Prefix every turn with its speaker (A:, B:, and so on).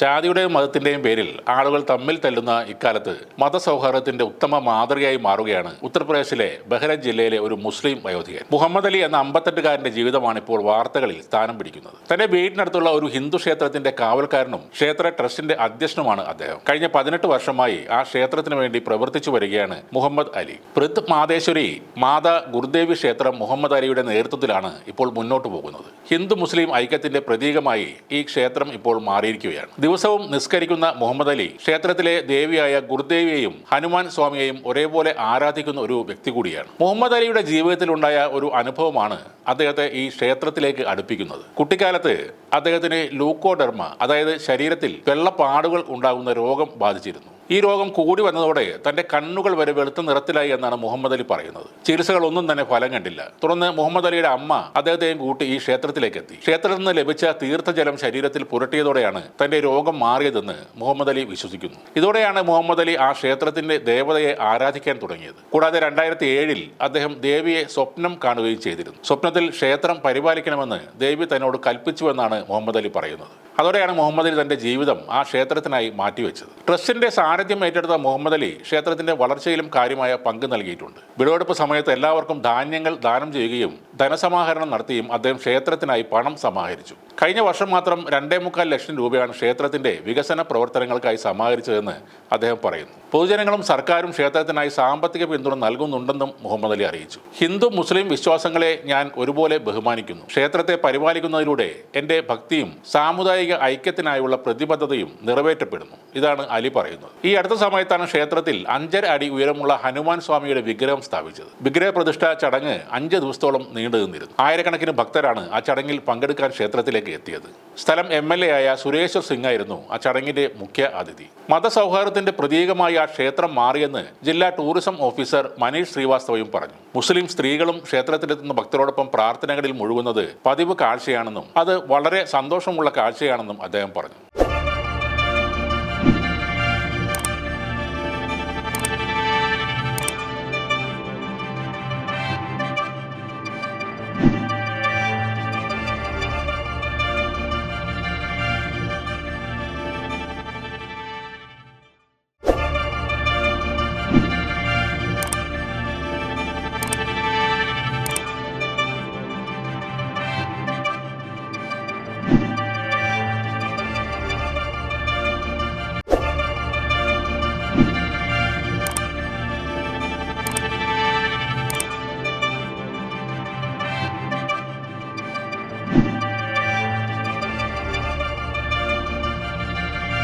A: ജാതിയുടെയും മതത്തിന്റെയും പേരിൽ ആളുകൾ തമ്മിൽ തല്ലുന്ന ഇക്കാലത്ത് മതസൗഹാർദ്ദത്തിന്റെ ഉത്തമ മാതൃകയായി മാറുകയാണ് ഉത്തർപ്രദേശിലെ ബഹ്റൈൻ ജില്ലയിലെ ഒരു മുസ്ലിം വയോധികൻ. മുഹമ്മദ് അലി എന്ന അമ്പത്തെട്ടുകാരന്റെ ജീവിതമാണ് ഇപ്പോൾ വാർത്തകളിൽ സ്ഥാനം പിടിക്കുന്നത്. തന്റെ വീടിനടുത്തുള്ള ഒരു ഹിന്ദു ക്ഷേത്രത്തിന്റെ കാവൽക്കാരനും ക്ഷേത്ര ട്രസ്റ്റിന്റെ അധ്യക്ഷനുമാണ് അദ്ദേഹം. കഴിഞ്ഞ പതിനെട്ട് വർഷമായി ആ ക്ഷേത്രത്തിന് വേണ്ടി പ്രവർത്തിച്ചു വരികയാണ് മുഹമ്മദ് അലി. പൃഥ് മാതേശ്വരി മാതാ ഗുരുദേവി ക്ഷേത്രം മുഹമ്മദ് അലിയുടെ നേതൃത്വത്തിലാണ് ഇപ്പോൾ മുന്നോട്ട് പോകുന്നത്. ഹിന്ദു മുസ്ലിം ഐക്യത്തിന്റെ പ്രതീകമായി ഈ ക്ഷേത്രം ഇപ്പോൾ മാറിയിരിക്കുകയാണ്. ദിവസവും നിസ്കരിക്കുന്ന മുഹമ്മദ് അലി ക്ഷേത്രത്തിലെ ദേവിയായ ഗുരുദേവിയെയും ഹനുമാൻ സ്വാമിയെയും ഒരേപോലെ ആരാധിക്കുന്ന ഒരു വ്യക്തി കൂടിയാണ്. മുഹമ്മദ് അലിയുടെ ജീവിതത്തിലുണ്ടായ ഒരു അനുഭവമാണ് അദ്ദേഹത്തെ ഈ ക്ഷേത്രത്തിലേക്ക് അടുപ്പിക്കുന്നത്. കുട്ടിക്കാലത്ത് അദ്ദേഹത്തിന് ലൂക്കോഡെർമ അതായത് ശരീരത്തിൽ വെള്ളപ്പാടുകൾ ഉണ്ടാകുന്ന രോഗം ബാധിച്ചിരുന്നു. ഈ രോഗം കൂടി വന്നതോടെ തന്റെ കണ്ണുകൾ വരെ വെളുത്ത നിറത്തിലായി എന്നാണ് മുഹമ്മദ് അലി പറയുന്നത്. ചികിത്സകൾ ഒന്നും തന്നെ ഫലം കണ്ടില്ല. തുടർന്ന് മുഹമ്മദ് അലിയുടെ അമ്മ അദ്ദേഹത്തെയും കൂട്ടി ഈ ക്ഷേത്രത്തിലേക്ക് എത്തി. ക്ഷേത്രത്തിൽ നിന്ന് ലഭിച്ച തീർത്ഥജലം ശരീരത്തിൽ പുരട്ടിയതോടെയാണ് തന്റെ രോഗം മാറിയതെന്ന് മുഹമ്മദ് അലി വിശ്വസിക്കുന്നു. ഇതോടെയാണ് മുഹമ്മദ് അലി ആ ക്ഷേത്രത്തിന്റെ ദേവതയെ ആരാധിക്കാൻ തുടങ്ങിയത്. കൂടാതെ രണ്ടായിരത്തി ഏഴിൽ അദ്ദേഹം ദേവിയെ സ്വപ്നം കാണുകയും ചെയ്തിരുന്നു. സ്വപ്നത്തിൽ ക്ഷേത്രം പരിപാലിക്കണമെന്ന് ദേവി തന്നോട് കൽപ്പിച്ചുവെന്നാണ് മുഹമ്മദ് അലി പറയുന്നത്. അതോടെയാണ് മുഹമ്മദ് അലി തന്റെ ജീവിതം ആ ക്ഷേത്രത്തിനായി മാറ്റിവെച്ചത്. ട്രസ്റ്റിന്റെ സാന്നിധ്യം ഏറ്റെടുത്ത മുഹമ്മദ് അലി ക്ഷേത്രത്തിന്റെ വളർച്ചയിലും കാര്യമായ പങ്ക് നൽകിയിട്ടുണ്ട്. വിളവെടുപ്പ് സമയത്ത് എല്ലാവർക്കും ധാന്യങ്ങൾ ദാനം ചെയ്യുകയും ധനസമാഹരണം നടത്തിയും അദ്ദേഹം ക്ഷേത്രത്തിനായി പണം സമാഹരിച്ചു. കഴിഞ്ഞ വർഷം മാത്രം രണ്ടേ മുക്കാൽ ലക്ഷം രൂപയാണ് ക്ഷേത്രത്തിന്റെ വികസന പ്രവർത്തനങ്ങൾക്കായി സമാഹരിച്ചതെന്ന് അദ്ദേഹം പറയുന്നു. പൊതുജനങ്ങളും സർക്കാരും ക്ഷേത്രത്തിനായി സാമ്പത്തിക പിന്തുണ നൽകുന്നുണ്ടെന്നും മുഹമ്മദ് അലി അറിയിച്ചു. ഹിന്ദു മുസ്ലിം വിശ്വാസങ്ങളെ ഞാൻ ഒരുപോലെ ബഹുമാനിക്കുന്നു. ക്ഷേത്രത്തെ പരിപാലിക്കുന്നതിലൂടെ എന്റെ ഭക്തിയും സാമുദായിക ഐക്യത്തിനായുള്ള പ്രതിബദ്ധതയും നിറവേറ്റപ്പെടുന്നു. ഇതാണ് അലി പറയുന്നത്. ഈ അടുത്ത സമയത്താണ് ക്ഷേത്രത്തിൽ അഞ്ചര അടി ഉയരമുള്ള ഹനുമാൻ സ്വാമിയുടെ വിഗ്രഹം സ്ഥാപിച്ചത്. വിഗ്രഹ പ്രതിഷ്ഠ ചടങ്ങ് അഞ്ച് ദിവസത്തോളം നീണ്ടു നിന്നിരുന്നു. ആയിരക്കണക്കിന് ഭക്തരാണ് ആ ചടങ്ങിൽ പങ്കെടുക്കാൻ ക്ഷേത്രത്തിലേക്ക് എത്തിയത്. സ്ഥലം എം എൽ എ ആയ സുരേശ്വർ സിംഗ് ആയിരുന്നു ആ ചടങ്ങിന്റെ മുഖ്യ അതിഥി. മതസൗഹാർദ്ദത്തിന്റെ പ്രതീകമായി ആ ക്ഷേത്രം മാറിയെന്ന് ജില്ലാ ടൂറിസം ഓഫീസർ മനീഷ് ശ്രീവാസ്തവയും പറഞ്ഞു. മുസ്ലിം സ്ത്രീകളും ക്ഷേത്രത്തിലെത്തുന്ന ഭക്തരോടൊപ്പം പ്രാർത്ഥനകളിൽ മുഴുകുന്നത് പതിവ് കാഴ്ചയാണെന്നും അത് വളരെ സന്തോഷമുള്ള ശരിയാണെന്നും അദ്ദേഹം പറഞ്ഞു.